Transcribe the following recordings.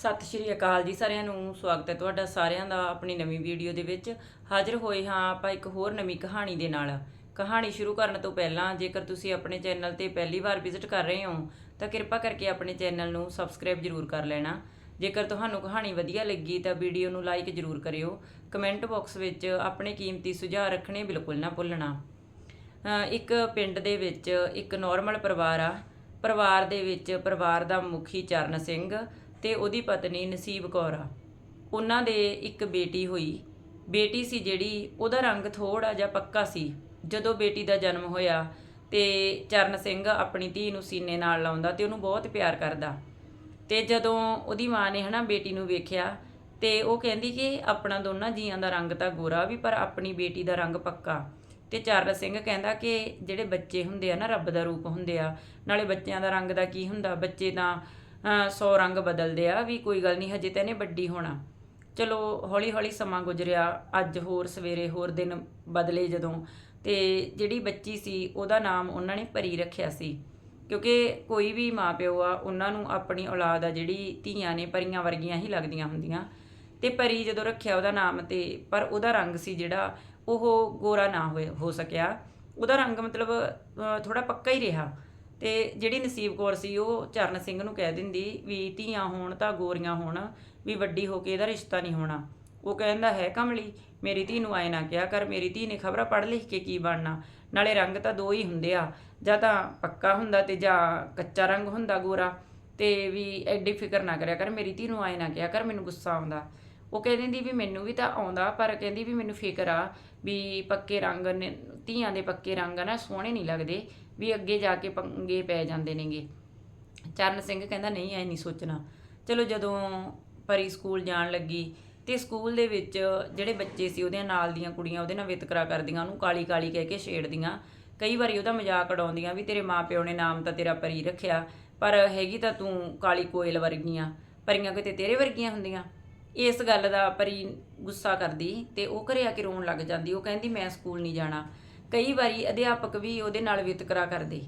ਸਤਿ ਸ਼੍ਰੀ ਅਕਾਲ ਜੀ ਸਾਰਿਆਂ ਨੂੰ, ਸਵਾਗਤ ਹੈ ਤੁਹਾਡਾ ਸਾਰਿਆਂ ਦਾ ਆਪਣੀ ਨਵੀਂ ਵੀਡੀਓ ਦੇ ਵਿੱਚ। ਹਾਜ਼ਰ ਹੋਏ ਹਾਂ ਆਪਾਂ ਇੱਕ ਹੋਰ ਨਵੀਂ ਕਹਾਣੀ ਦੇ ਨਾਲ। ਕਹਾਣੀ ਸ਼ੁਰੂ ਕਰਨ ਤੋਂ ਪਹਿਲਾਂ ਜੇਕਰ ਤੁਸੀਂ ਆਪਣੇ ਚੈਨਲ ਤੇ ਪਹਿਲੀ ਵਾਰ ਵਿਜ਼ਿਟ ਕਰ ਰਹੇ ਹੋ, ਤਾਂ ਕਿਰਪਾ ਕਰਕੇ ਆਪਣੇ ਚੈਨਲ ਨੂੰ ਸਬਸਕ੍ਰਾਈਬ ਜ਼ਰੂਰ ਕਰ ਲੈਣਾ। ਜੇਕਰ ਤੁਹਾਨੂੰ ਕਹਾਣੀ ਵਧੀਆ ਲੱਗੀ ਤਾਂ ਵੀਡੀਓ ਨੂੰ ਲਾਈਕ ਜ਼ਰੂਰ ਕਰਿਓ। ਕਮੈਂਟ ਬਾਕਸ ਵਿੱਚ ਆਪਣੇ ਕੀਮਤੀ ਸੁਝਾਅ ਰੱਖਣੇ ਬਿਲਕੁਲ ਨਾ ਭੁੱਲਣਾ। ਇੱਕ ਪਿੰਡ ਦੇ ਵਿੱਚ ਇੱਕ ਨਾਰਮਲ ਪਰਿਵਾਰ ਆ। ਪਰਿਵਾਰ ਦੇ ਵਿੱਚ ਪਰਿਵਾਰ ਦਾ ਮੁਖੀ ਚਰਨ ਸਿੰਘ ਤੇ ਉਹਦੀ ਪਤਨੀ ਨਸੀਬ ਕੌਰ ਆ। ਉਹਨਾਂ ਦੇ ਇੱਕ ਬੇਟੀ ਹੋਈ। ਬੇਟੀ ਸੀ ਜਿਹੜੀ, ਉਹਦਾ ਰੰਗ ਥੋੜਾ ਜਿਹਾ ਪੱਕਾ ਸੀ। ਜਦੋਂ ਬੇਟੀ ਦਾ ਜਨਮ ਹੋਇਆ ਤੇ ਚਰਨ ਸਿੰਘ ਆਪਣੀ ਧੀ ਨੂੰ ਸੀਨੇ ਨਾਲ ਲਾਉਂਦਾ ਤੇ ਉਹਨੂੰ ਬਹੁਤ ਪਿਆਰ ਕਰਦਾ। ਤੇ ਜਦੋਂ ਉਹਦੀ ਮਾਂ ਨੇ ਹਨਾ ਬੇਟੀ ਨੂੰ ਵੇਖਿਆ ਤੇ ਉਹ ਕਹਿੰਦੀ ਕਿ ਆਪਣਾ ਦੋਨਾਂ ਜੀਆਂ ਦਾ ਰੰਗ ਤਾਂ ਗੋਰਾ ਵੀ, ਪਰ ਆਪਣੀ ਬੇਟੀ ਦਾ ਰੰਗ ਪੱਕਾ। ਤੇ ਚਰਨ ਸਿੰਘ ਕਹਿੰਦਾ ਕਿ ਜਿਹੜੇ ਬੱਚੇ ਹੁੰਦੇ ਆ ਨਾ, ਰੱਬ ਦਾ ਰੂਪ ਹੁੰਦੇ ਆ, ਨਾਲੇ ਬੱਚਿਆਂ ਦਾ ਰੰਗ ਦਾ ਕੀ ਹੁੰਦਾ? ਬੱਚੇ ਤਾਂ 100 ਰੰਗ ਬਦਲਦੇ ਆ, ਵੀ ਕੋਈ ਗੱਲ ਨਹੀਂ, ਹਜੇ ਤਾਂ ਇਹਨੇ ਵੱਡੀ ਹੋਣਾ। ਚਲੋ ਹੌਲੀ ਹੌਲੀ ਸਮਾਂ ਗੁਜ਼ਰਿਆ, ਅੱਜ ਹੋਰ, ਸਵੇਰੇ ਹੋਰ ਦਿਨ ਬਦਲੇ ਜਦੋਂ। ਤੇ ਜਿਹੜੀ ਬੱਚੀ ਸੀ, ਉਹਦਾ ਨਾਮ ਉਹਨਾਂ ਨੇ ਪਰੀ ਰੱਖਿਆ ਸੀ। ਕਿਉਂਕਿ ਕੋਈ ਵੀ ਮਾਪਿਓ ਆ, ਉਹਨਾਂ ਨੂੰ ਆਪਣੀ ਔਲਾਦ ਆ, ਜਿਹੜੀ ਧੀਆਂ ਨੇ, ਪਰੀਆਂ ਵਰਗੀਆਂ ਹੀ ਲੱਗਦੀਆਂ ਹੁੰਦੀਆਂ। ਤੇ ਪਰੀ ਜਦੋਂ ਰੱਖਿਆ ਉਹਦਾ ਨਾਮ ਤੇ, ਪਰ ਉਹਦਾ ਰੰਗ ਸੀ ਜਿਹੜਾ, ਉਹ ਗੋਰਾ ਨਾ ਹੋਏ, ਹੋ ਸਕਿਆ। ਉਹਦਾ ਰੰਗ ਮਤਲਬ ਥੋੜਾ ਪੱਕਾ ਹੀ ਰਿਹਾ। ਤੇ ਜਿਹੜੀ ਨਸੀਬ ਕੌਰ ਸੀ, ਉਹ ਚਰਨ ਸਿੰਘ ਨੂੰ ਕਹਿ ਦਿੰਦੀ ਵੀ ਧੀਆਂ ਹੋਣ ਤਾਂ ਗੋਰੀਆਂ ਹੋਣ, ਵੀ ਵੱਡੀ ਹੋ ਕੇ ਇਹਦਾ ਰਿਸ਼ਤਾ ਨਹੀਂ ਹੋਣਾ। ਉਹ ਕਹਿੰਦਾ, ਹੈ ਕਮਲੀ, ਮੇਰੀ ਧੀ ਨੂੰ ਆਏ ਨਾ ਕਿਹਾ ਕਰ, ਮੇਰੀ ਧੀ ਨੇ ਖਬਰਾਂ ਪੜ੍ਹ ਲਿਖ ਕੇ ਕੀ ਬਣਨਾ? ਨਾਲੇ ਰੰਗ ਤਾਂ ਦੋ ਹੀ ਹੁੰਦੇ ਆ, ਜਾਂ ਤਾਂ ਪੱਕਾ ਹੁੰਦਾ ਤੇ ਜਾਂ ਕੱਚਾ ਰੰਗ ਹੁੰਦਾ ਗੋਰਾ। ਤੇ ਵੀ ਐਡੀ ਫਿਕਰ ਨਾ ਕਰਿਆ ਕਰ, ਮੇਰੀ ਧੀ ਨੂੰ ਆਏ ਨਾ ਕਿਹਾ ਕਰ, ਮੈਨੂੰ ਗੁੱਸਾ ਆਉਂਦਾ। ਉਹ ਕਹਿ ਦਿੰਦੀ ਵੀ ਮੈਨੂੰ ਵੀ ਤਾਂ ਆਉਂਦਾ, ਪਰ ਕਹਿੰਦੀ ਵੀ ਮੈਨੂੰ ਫਿਕਰ ਆ ਵੀ ਪੱਕੇ ਰੰਗ ਨੇ, ਧੀਆਂ ਦੇ ਪੱਕੇ ਰੰਗ ਆ ਨਾ, ਸੋਹਣੇ ਨਹੀਂ ਲੱਗਦੇ। ਵੀ ਅੱਗੇ ਜਾ ਕੇ ਪੰਗੇ ਪੈ ਜਾਂਦੇ ਨੇਗੇ। ਚਰਨ ਸਿੰਘ ਕਹਿੰਦਾ, ਨਹੀਂ, ਐ ਨਹੀਂ ਸੋਚਣਾ। ਚਲੋ, ਜਦੋਂ ਪਰੀ ਸਕੂਲ ਜਾਣ ਲੱਗੀ ਤੇ ਸਕੂਲ ਦੇ ਵਿੱਚ ਜਿਹੜੇ ਬੱਚੇ ਸੀ, ਉਹਦੇ ਨਾਲ ਦੀਆਂ ਕੁੜੀਆਂ ਉਹਦੇ ਨਾਲ ਵਿਤਕਰਾ ਕਰਦੀਆਂ, ਉਹਨੂੰ ਕਾਲੀ ਕਾਲੀ ਕਹਿ ਕੇ ਛੇੜਦੀਆਂ। ਕਈ ਵਾਰੀ ਉਹਦਾ ਮਜ਼ਾਕ ਉਡਾਉਂਦੀਆਂ ਵੀ, ਤੇਰੇ ਮਾਪਿਓ ਨੇ ਨਾਮ ਤਾਂ ਤੇਰਾ ਪਰੀ ਰੱਖਿਆ, ਪਰ ਹੈਗੀ ਤਾਂ ਤੂੰ ਕਾਲੀ ਕੋਇਲ ਵਰਗੀਆਂ। ਪਰੀਆਂ ਕਿਤੇ ਤੇਰੇ ਵਰਗੀਆਂ ਹੁੰਦੀਆਂ? ਇਸ ਗੱਲ ਦਾ ਪਰੀ ਗੁੱਸਾ ਕਰਦੀ ਤੇ ਉਹ ਘਰੇ ਆ ਕੇ ਰੋਣ ਲੱਗ ਜਾਂਦੀ। ਉਹ ਕਹਿੰਦੀ, ਮੈਂ ਸਕੂਲ ਨਹੀਂ ਜਾਣਾ। ਕਈ ਵਾਰੀ ਅਧਿਆਪਕ ਵੀ ਉਹਦੇ ਨਾਲ ਵਿਤਕਰਾ ਕਰਦੇ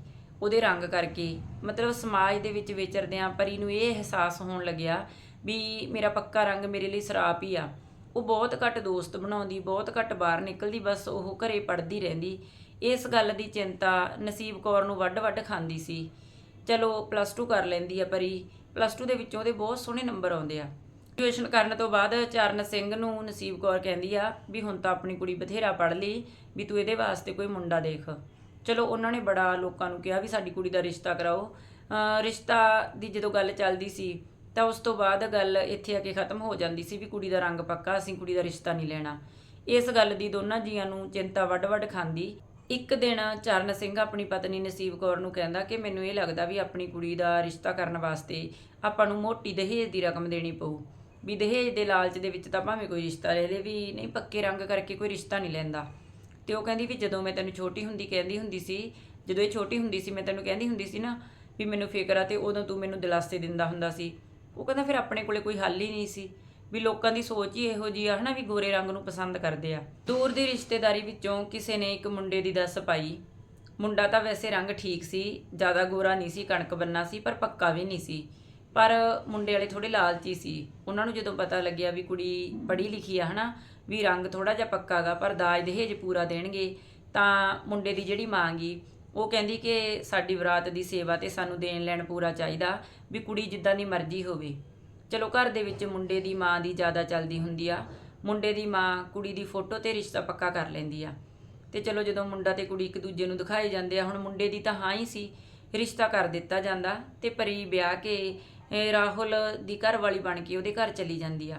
ਉਹਦੇ ਰੰਗ ਕਰਕੇ। ਮਤਲਬ ਸਮਾਜ ਦੇ ਵਿੱਚ ਵਿਚਰਦਿਆਂ ਪਰੀ ਨੂੰ ਇਹ ਅਹਿਸਾਸ ਹੋਣ ਲੱਗਿਆ ਵੀ ਮੇਰਾ ਪੱਕਾ ਰੰਗ ਮੇਰੇ ਲਈ ਸਰਾਪ ਹੀ ਆ। ਉਹ ਬਹੁਤ ਘੱਟ ਦੋਸਤ ਬਣਾਉਂਦੀ, ਬਹੁਤ ਘੱਟ ਬਾਹਰ ਨਿਕਲਦੀ, ਬਸ ਉਹ ਘਰੇ ਪੜਦੀ ਰਹਿੰਦੀ। ਇਸ ਗੱਲ ਦੀ ਚਿੰਤਾ ਨਸੀਬ ਕੌਰ ਨੂੰ ਵੱਡ-ਵੱਡ ਖਾਂਦੀ ਸੀ। ਚਲੋ ਪਲੱਸ 2 ਕਰ ਲੈਂਦੀ ਆ ਪਰੀ। ਪਲੱਸ 2 ਦੇ ਵਿੱਚੋਂ ਉਹਦੇ ਬਹੁਤ ਸੋਹਣੇ ਨੰਬਰ ਆਉਂਦੇ ਆ। ਗ੍ਰੈਜੂਏਸ਼ਨ ਕਰਨ ਤੋਂ ਬਾਅਦ ਚਰਨ ਸਿੰਘ ਨੂੰ ਨਸੀਬ ਕੌਰ ਕਹਿੰਦੀ ਆ ਵੀ ਹੁਣ ਤਾਂ ਆਪਣੀ ਕੁੜੀ ਬਥੇਰਾ ਪੜ ਲਈ, ਵੀ ਤੂੰ ਇਹਦੇ ਵਾਸਤੇ ਕੋਈ ਮੁੰਡਾ ਦੇਖ। ਚਲੋ ਉਹਨਾਂ ਨੇ ਬੜਾ ਲੋਕਾਂ ਨੂੰ ਕਿਹਾ ਵੀ ਸਾਡੀ ਕੁੜੀ ਦਾ ਰਿਸ਼ਤਾ ਕਰਾਓ। ਰਿਸ਼ਤਾ ਦੀ ਜਦੋਂ ਗੱਲ ਚੱਲਦੀ ਸੀ, ਤਾਂ ਉਸ ਤੋਂ ਬਾਅਦ ਗੱਲ ਇੱਥੇ ਆ ਕੇ ਖਤਮ ਹੋ ਜਾਂਦੀ ਸੀ ਵੀ ਕੁੜੀ ਦਾ ਰੰਗ ਪੱਕਾ, ਅਸੀਂ ਕੁੜੀ ਦਾ ਰਿਸ਼ਤਾ ਨਹੀਂ ਲੈਣਾ। ਇਸ ਗੱਲ ਦੀ ਦੋਨਾਂ ਜੀਆਂ ਨੂੰ ਚਿੰਤਾ ਵੱਡ-ਵੱਡ ਖਾਂਦੀ। ਇੱਕ ਦਿਨ ਚਰਨ ਸਿੰਘ ਆਪਣੀ ਪਤਨੀ ਨਸੀਬ ਕੌਰ ਨੂੰ ਕਹਿੰਦਾ ਕਿ ਮੈਨੂੰ ਇਹ ਲੱਗਦਾ ਵੀ ਆਪਣੀ ਕੁੜੀ ਦਾ ਰਿਸ਼ਤਾ ਕਰਨ ਵਾਸਤੇ ਆਪਾਂ ਨੂੰ ਮੋਟੀ ਦਹੇਜ ਦੀ ਰਕਮ ਦੇਣੀ ਪਊ। ਵੀ ਦਹੇਜ ਦੇ ਲਾਲਚ ਦੇ ਵਿੱਚ ਤਾਂ ਭਾਵੇਂ ਕੋਈ ਰਿਸ਼ਤਾ ਲੈ ਲੇ, ਵੀ ਨਹੀਂ ਪੱਕੇ ਰੰਗ ਕਰਕੇ ਕੋਈ ਰਿਸ਼ਤਾ ਨਹੀਂ ਲੈਂਦਾ। ਤੇ ਉਹ ਕਹਿੰਦੀ ਵੀ ਜਦੋਂ ਮੈਂ ਤੈਨੂੰ ਛੋਟੀ ਹੁੰਦੀ ਕਹਿੰਦੀ ਹੁੰਦੀ ਸੀ, ਜਦੋਂ ਇਹ ਛੋਟੀ ਹੁੰਦੀ ਸੀ, ਮੈਂ ਤੈਨੂੰ ਕਹਿੰਦੀ ਹੁੰਦੀ ਸੀ ਨਾ ਵੀ ਮੈਨੂੰ ਫਿਕਰ ਆ ਤੇ ਉਦੋਂ ਤੂੰ ਮੈਨੂੰ ਦਿਲਾਸੇ ਦਿੰਦਾ ਹੁੰਦਾ ਸੀ। ਉਹ ਕਹਿੰਦਾ ਫਿਰ ਆਪਣੇ ਕੋਲੇ ਕੋਈ ਹੱਲ ਹੀ ਨਹੀਂ ਸੀ। ਵੀ ਲੋਕਾਂ ਦੀ ਸੋਚ ਹੀ ਇਹੋ ਜੀ ਆ ਹਨਾ ਵੀ ਗੋਰੇ ਰੰਗ ਨੂੰ ਪਸੰਦ ਕਰਦੇ ਆ। ਦੂਰ ਦੀ ਰਿਸ਼ਤੇਦਾਰੀ ਵਿੱਚੋਂ ਕਿਸੇ ਨੇ ਇੱਕ ਮੁੰਡੇ ਦੀ ਦੱਸ ਪਾਈ। ਮੁੰਡਾ ਤਾਂ ਵੈਸੇ ਰੰਗ ਠੀਕ ਸੀ, ਜ਼ਿਆਦਾ ਗੋਰਾ ਨਹੀਂ ਸੀ, ਕਣਕ ਬੰਨਾ ਸੀ, ਪਰ ਪੱਕਾ ਵੀ ਨਹੀਂ ਸੀ। ਪਰ ਮੁੰਡੇ ਵਾਲੇ ਥੋੜੇ ਲਾਲਚੀ ਸੀ। ਉਹਨਾਂ ਨੂੰ ਜਦੋਂ ਪਤਾ ਲੱਗਿਆ ਵੀ ਕੁੜੀ ਪੜ੍ਹੀ ਲਿਖੀ ਆ ਹਨਾ, ਵੀ ਰੰਗ ਥੋੜਾ ਜਿਹਾ ਪੱਕਾਗਾ ਪਰ ਦਾਜ ਦਹੇਜ ਪੂਰਾ ਦੇਣਗੇ, ਤਾਂ ਮੁੰਡੇ ਦੀ ਜਿਹੜੀ ਮਾਂ ਗਈ ਉਹ ਕਹਿੰਦੀ ਕਿ ਸਾਡੀ ਬਰਾਤ ਦੀ ਸੇਵਾ ਤੇ ਸਾਨੂੰ ਦੇਣ ਲੈਣ ਪੂਰਾ ਚਾਹੀਦਾ, ਵੀ ਕੁੜੀ ਜਿੱਦਾਂ ਦੀ ਮਰਜ਼ੀ ਹੋਵੇ। ਚਲੋ ਘਰ ਦੇ ਵਿੱਚ ਮੁੰਡੇ ਦੀ ਮਾਂ ਦੀ ਜ਼ਿਆਦਾ ਚੱਲਦੀ ਹੁੰਦੀ ਆ। ਮੁੰਡੇ ਦੀ ਮਾਂ ਕੁੜੀ ਦੀ ਫੋਟੋ ਤੇ ਰਿਸ਼ਤਾ ਪੱਕਾ ਕਰ ਲੈਂਦੀ ਆ। ਤੇ ਚਲੋ ਜਦੋਂ ਮੁੰਡਾ ਤੇ ਕੁੜੀ ਇੱਕ ਦੂਜੇ ਨੂੰ ਦਿਖਾਏ ਜਾਂਦੇ ਆ, ਹੁਣ ਮੁੰਡੇ ਦੀ ਤਾਂ ਹਾਂ ਹੀ ਸੀ, ਰਿਸ਼ਤਾ ਕਰ ਦਿੱਤਾ ਜਾਂਦਾ ਤੇ ਪਰੀ ਵਿਆਹ ਕੇ ਰਾਹੁਲ ਦੀ ਘਰ ਵਾਲੀ ਬਣ ਕੇ ਉਹਦੇ ਘਰ ਚਲੀ ਜਾਂਦੀ ਆ।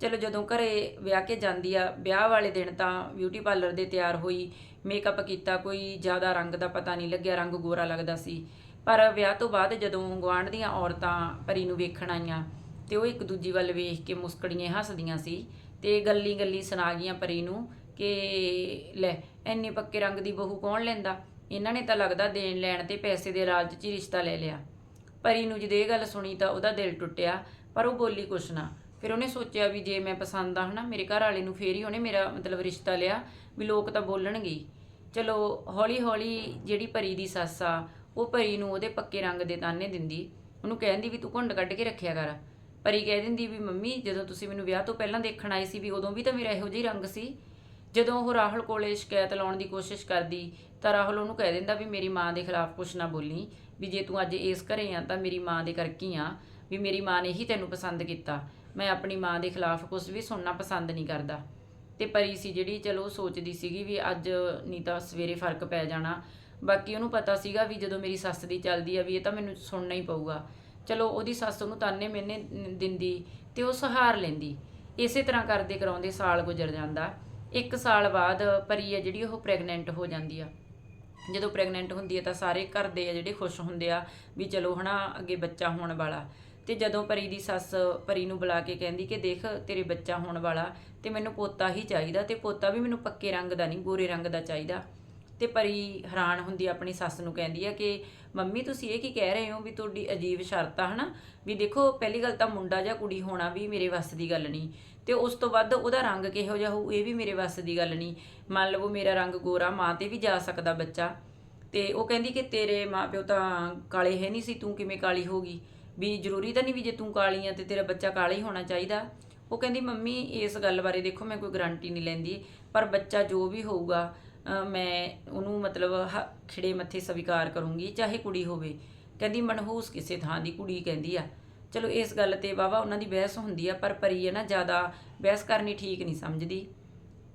ਚਲੋ ਜਦੋਂ ਘਰੇ ਵਿਆਹ ਕੇ ਜਾਂਦੀ ਆ, ਵਿਆਹ ਵਾਲੇ ਦਿਨ ਤਾਂ ਬਿਊਟੀ ਪਾਰਲਰ ਦੇ ਤਿਆਰ ਹੋਈ ਮੇਕਅਪ ਕੀਤਾ, ਕੋਈ ਜ਼ਿਆਦਾ ਰੰਗ ਦਾ ਪਤਾ ਨਹੀਂ ਲੱਗਿਆ, ਰੰਗ ਗੋਰਾ ਲੱਗਦਾ ਸੀ। ਪਰ ਵਿਆਹ ਤੋਂ ਬਾਅਦ ਜਦੋਂ ਗੁਆਂਢ ਦੀਆਂ ਔਰਤਾਂ ਪਰੀ ਨੂੰ ਵੇਖਣ ਆਈਆਂ, ਤੇ ਉਹ ਇੱਕ ਦੂਜੀ ਵੱਲ ਵੇਖ ਕੇ ਮੁਸਕੜੀਆਂ ਹੱਸਦੀਆਂ ਸੀ ਤੇ ਗੱਲੀ ਗੱਲੀ ਸੁਣਾ ਗਈਆਂ ਪਰੀ ਨੂੰ ਕਿ ਲੈ ਐਨੇ ਪੱਕੇ ਰੰਗ ਦੀ ਬਹੂ ਕੌਣ ਲੈਂਦਾ? ਇਹਨਾਂ ਨੇ ਤਾਂ ਲੱਗਦਾ ਦੇਣ ਲੈਣ ਤੇ ਪੈਸੇ ਦੇ ਲਾਲਚ 'ਚ ਹੀ ਰਿਸ਼ਤਾ ਲੈ ਲਿਆ। ਪਰੀ ਨੂੰ ਜਦੋਂ ਇਹ ਗੱਲ ਸੁਣੀ ਤਾਂ ਉਹਦਾ ਦਿਲ ਟੁੱਟਿਆ, ਪਰ ਉਹ ਬੋਲੀ ਕੁਛ ਨਾ। ਫਿਰ ਉਹਨੇ ਸੋਚਿਆ ਵੀ ਜੇ ਮੈਂ ਪਸੰਦ ਆ, ਹਨਾ, ਮੇਰੇ ਘਰ ਵਾਲੇ ਨੂੰ ਫੇਰ ਹੀ ਉਹਨੇ ਮੇਰਾ ਮਤਲਬ ਰਿਸ਼ਤਾ ਲਿਆ, ਵੀ ਲੋਕ ਤਾਂ ਬੋਲਣਗੇ ਚਲੋ ਹੌਲੀ ਹੌਲੀ ਜਿਹੜੀ ਪਰੀ ਦੀ ਸੱਸ ਆ, ਉਹ ਪਰੀ ਨੂੰ ਉਹਦੇ ਪੱਕੇ ਰੰਗ ਦੇ ਤਾਨੇ ਦਿੰਦੀ। ਉਹਨੂੰ ਕਹਿੰਦੀ ਵੀ ਤੂੰ ਘੁੰਡ ਕੱਢ ਕੇ ਰੱਖਿਆ ਕਰ। ਪਰੀ ਕਹਿ ਦਿੰਦੀ ਵੀ ਮੰਮੀ, ਜਦੋਂ ਤੁਸੀਂ ਮੈਨੂੰ ਵਿਆਹ ਤੋਂ ਪਹਿਲਾਂ ਦੇਖਣ ਆਏ ਸੀ ਵੀ ਉਦੋਂ ਵੀ ਤਾਂ ਮੇਰਾ ਇਹੋ ਜਿਹਾ ਰੰਗ ਸੀ। ਜਦੋਂ ਉਹ ਰਾਹੁਲ ਕੋਲੇ ਸ਼ਿਕਾਇਤ ਲਾਉਣ ਦੀ ਕੋਸ਼ਿਸ਼ ਕਰਦੀ ਤਾਂ ਰਾਹੁਲ ਉਹਨੂੰ ਕਹਿ ਦਿੰਦਾ ਵੀ ਮੇਰੀ ਮਾਂ ਦੇ ਖਿਲਾਫ ਕੁਛ ਨਾ ਬੋਲੀ। ਵੀ ਜੇ ਤੂੰ ਅੱਜ ਇਸ ਘਰੇ ਆ ਤਾਂ ਮੇਰੀ ਮਾਂ ਦੇ ਕਰਕੇ ਹੀ ਆ, ਵੀ ਮੇਰੀ ਮਾਂ ਨੇ ਹੀ ਤੈਨੂੰ ਪਸੰਦ ਕੀਤਾ। ਮੈਂ ਆਪਣੀ ਮਾਂ ਦੇ ਖਿਲਾਫ ਕੁਝ ਵੀ ਸੁਣਨਾ ਪਸੰਦ ਨਹੀਂ ਕਰਦਾ। ਤੇ ਪਰੀ ਸੀ ਜਿਹੜੀ, ਚਲੋ ਸੋਚਦੀ ਸੀਗੀ ਵੀ ਅੱਜ ਨਹੀਂ ਤਾਂ ਸਵੇਰੇ ਫ਼ਰਕ ਪੈ ਜਾਣਾ। ਬਾਕੀ ਉਹਨੂੰ ਪਤਾ ਸੀਗਾ ਵੀ ਜਦੋਂ ਮੇਰੀ ਸੱਸ ਦੀ ਚੱਲਦੀ ਆ ਵੀ ਇਹ ਤਾਂ ਮੈਨੂੰ ਸੁਣਨਾ ਹੀ ਪਊਗਾ। ਚਲੋ ਉਹਦੀ ਸੱਸ ਉਹਨੂੰ ਤਾਨੇ ਮੈਨੇ ਦਿੰਦੀ ਤੇ ਉਹ ਸਹਾਰ ਲੈਂਦੀ। ਇਸੇ ਤਰ੍ਹਾਂ ਕਰਦੇ ਕਰਾਉਂਦੇ ਸਾਲ ਗੁਜ਼ਰ ਜਾਂਦਾ। ਇੱਕ ਸਾਲ ਬਾਅਦ ਪਰੀ ਆ ਜਿਹੜੀ ਉਹ ਪ੍ਰੈਗਨੈਂਟ ਹੋ ਜਾਂਦੀ ਆ। ਜਦੋਂ ਪ੍ਰੈਗਨੈਂਟ ਹੁੰਦੀ ਹੈ ਤਾਂ ਸਾਰੇ ਘਰ ਦੇ ਆ ਜਿਹੜੇ ਖੁਸ਼ ਹੁੰਦੇ ਆ ਵੀ ਚਲੋ ਹਨਾ, ਅੱਗੇ ਬੱਚਾ ਹੋਣ ਵਾਲਾ। ਤੇ ਜਦੋਂ ਪਰੀ ਦੀ ਸੱਸ ਪਰੀ ਨੂੰ ਬੁਲਾ ਕੇ ਕਹਿੰਦੀ ਕਿ ਦੇਖ ਤੇਰੇ ਬੱਚਾ ਹੋਣ ਵਾਲਾ ਤੇ ਮੈਨੂੰ ਪੋਤਾ ਹੀ ਚਾਹੀਦਾ ਤੇ ਪੋਤਾ ਵੀ ਮੈਨੂੰ ਪੱਕੇ ਰੰਗ ਦਾ ਨਹੀਂ, ਗੋਰੇ ਰੰਗ ਦਾ ਚਾਹੀਦਾ। ਤੇ ਪਰੀ ਹੈਰਾਨ ਹੁੰਦੀ ਆਪਣੀ ਸੱਸ ਨੂੰ ਕਹਿੰਦੀ ਆ ਕਿ ਮੰਮੀ ਤੁਸੀਂ ਇਹ ਕੀ ਕਹਿ ਰਹੇ ਹੋ ਵੀ ਤੁਹਾਡੀ ਅਜੀਬ ਸ਼ਰਤ ਆ, ਹਨਾ? ਵੀ ਦੇਖੋ, ਪਹਿਲੀ ਗੱਲ ਤਾਂ ਮੁੰਡਾ ਜਾਂ ਕੁੜੀ ਹੋਣਾ ਵੀ ਮੇਰੇ ਵੱਸ ਦੀ ਗੱਲ ਨਹੀਂ। ਤੇ ਉਸ ਤੋਂ ਵੱਧ ਉਹਦਾ ਰੰਗ ਕਿਹੋ ਜਿਹਾ ਹੋਊ, ਇਹ ਵੀ ਮੇਰੇ ਵੱਸ ਦੀ ਗੱਲ ਨਹੀਂ। ਮੰਨ ਲਵੋ ਮੇਰਾ ਰੰਗ ਗੋਰਾ, ਮਾਂ ਤੇ ਵੀ ਜਾ ਸਕਦਾ ਬੱਚਾ। ਤੇ ਉਹ ਕਹਿੰਦੀ ਕਿ ਤੇਰੇ ਮਾਪਿਓ ਤਾਂ ਕਾਲੇ ਹੈ ਨਹੀਂ ਸੀ, ਤੂੰ ਕਿਵੇਂ ਕਾਲੀ ਹੋਗੀ ਵੀ ਜ਼ਰੂਰੀ ਤਾਂ ਨਹੀਂ ਵੀ ਜੇ ਤੂੰ ਕਾਲੀ ਆ ਤੇ ਤੇਰਾ ਬੱਚਾ ਕਾਲਾ ਹੀ ਹੋਣਾ ਚਾਹੀਦਾ। ਉਹ ਕਹਿੰਦੀ, ਮੰਮੀ, ਇਸ ਗੱਲ ਬਾਰੇ ਦੇਖੋ, ਮੈਂ ਕੋਈ ਗਰੰਟੀ ਨਹੀਂ ਲੈਂਦੀ, ਪਰ ਬੱਚਾ ਜੋ ਵੀ ਹੋਊਗਾ ਮੈਂ ਉਹਨੂੰ ਮਤਲਬ ਹ- ਖਿੜੇ ਮੱਥੇ ਸਵੀਕਾਰ ਕਰੂੰਗੀ, ਚਾਹੇ ਕੁੜੀ ਹੋਵੇ। ਕਹਿੰਦੀ, ਮਨਹੂਸ ਕਿਸੇ ਥਾਂ ਦੀ ਕੁੜੀ, ਕਹਿੰਦੀ ਆ। ਚਲੋ, ਇਸ ਗੱਲ ਤੇ ਵਾਵਾ ਉਹਨਾਂ ਦੀ ਬਹਿਸ ਹੁੰਦੀ ਆ, ਪਰ ਪਰੀ ਹੈ ਨਾ, ਜ਼ਿਆਦਾ ਬਹਿਸ ਕਰਨੀ ਠੀਕ ਨਹੀਂ ਸਮਝਦੀ।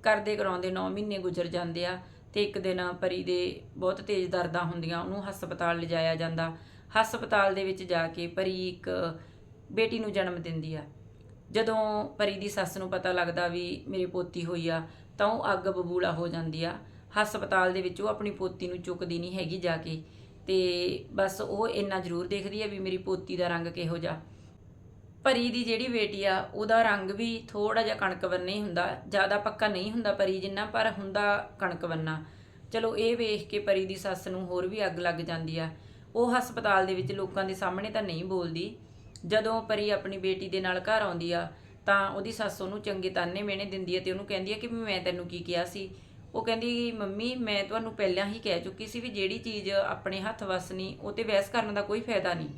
ਕਰਦੇ ਕਰਾਉਂਦੇ 9 ਮਹੀਨੇ ਗੁਜ਼ਰ ਜਾਂਦੇ ਆ ਤੇ ਇੱਕ ਦਿਨ ਪਰੀ ਦੇ ਬਹੁਤ ਤੇਜ਼ ਦਰਦਾਂ ਹੁੰਦੀਆਂ, ਉਹਨੂੰ ਹਸਪਤਾਲ ਲਿਜਾਇਆ ਜਾਂਦਾ। ਹਸਪਤਾਲ ਦੇ ਵਿੱਚ ਜਾ ਕੇ ਪਰੀ ਇੱਕ ਬੇਟੀ ਨੂੰ ਜਨਮ ਦਿੰਦੀ ਆ। ਜਦੋਂ ਪਰੀ ਦੀ ਸੱਸ ਨੂੰ ਪਤਾ ਲੱਗਦਾ ਵੀ ਮੇਰੀ ਪੋਤੀ ਹੋਈ ਆ, ਤਾਂ ਉਹ ਅੱਗ ਬਬੂਲਾ ਹੋ ਜਾਂਦੀ ਆ। ਹਸਪਤਾਲ ਦੇ ਵਿੱਚ ਉਹ ਆਪਣੀ ਪੋਤੀ ਨੂੰ ਚੁੱਕਦੀ ਨਹੀਂ ਹੈਗੀ ਜਾ ਕੇ। ਤੇ ਬਸ ਉਹ ਇੰਨਾ ਜ਼ਰੂਰ ਦੇਖਦੀ ਹੈ ਵੀ ਮੇਰੀ ਪੋਤੀ ਦਾ ਰੰਗ ਕਿਹੋ ਜਿਹਾ। ਪਰੀ ਦੀ ਜਿਹੜੀ ਬੇਟੀ ਆ, ਉਹਦਾ ਰੰਗ ਵੀ ਥੋੜਾ ਜਿਹਾ ਕਣਕ ਵੰਨਾ ਹੀ ਹੁੰਦਾ, ਜ਼ਿਆਦਾ ਪੱਕਾ ਨਹੀਂ ਹੁੰਦਾ ਪਰੀ ਜਿੰਨਾ, ਪਰ ਹੁੰਦਾ ਕਣਕ ਵੰਨਾ ਚਲੋ ਇਹ ਵੇਖ ਕੇ ਪਰੀ ਦੀ ਸੱਸ ਨੂੰ ਹੋਰ ਵੀ ਅੱਗ ਲੱਗ ਜਾਂਦੀ ਆ। ਉਹ ਹਸਪਤਾਲ ਦੇ ਵਿੱਚ ਲੋਕਾਂ ਦੇ ਸਾਹਮਣੇ ਤਾਂ ਨਹੀਂ ਬੋਲਦੀ। ਜਦੋਂ ਪਰੀ ਆਪਣੀ ਬੇਟੀ ਦੇ ਨਾਲ ਘਰ ਆਉਂਦੀ ਆ, ਤਾਂ ਉਹਦੀ ਸੱਸ ਉਹਨੂੰ ਚੰਗੇ ਤਾਨੇ ਮਿਹਣੇ ਦਿੰਦੀ ਹੈ ਤੇ ਉਹਨੂੰ ਕਹਿੰਦੀ ਹੈ ਕਿ ਵੀ ਮੈਂ ਤੈਨੂੰ ਕੀ ਕਿਹਾ ਸੀ? ਉਹ ਕਹਿੰਦੀ, ਮੰਮੀ, ਮੈਂ ਤੁਹਾਨੂੰ ਪਹਿਲਾਂ ਹੀ ਕਹਿ ਚੁੱਕੀ ਸੀ ਵੀ ਜਿਹੜੀ ਚੀਜ਼ ਆਪਣੇ ਹੱਥ ਵੱਸ ਨਹੀਂ ਉਹ ਤੇ ਬਹਿਸ ਕਰਨ ਦਾ ਕੋਈ ਫਾਇਦਾ ਨਹੀਂ।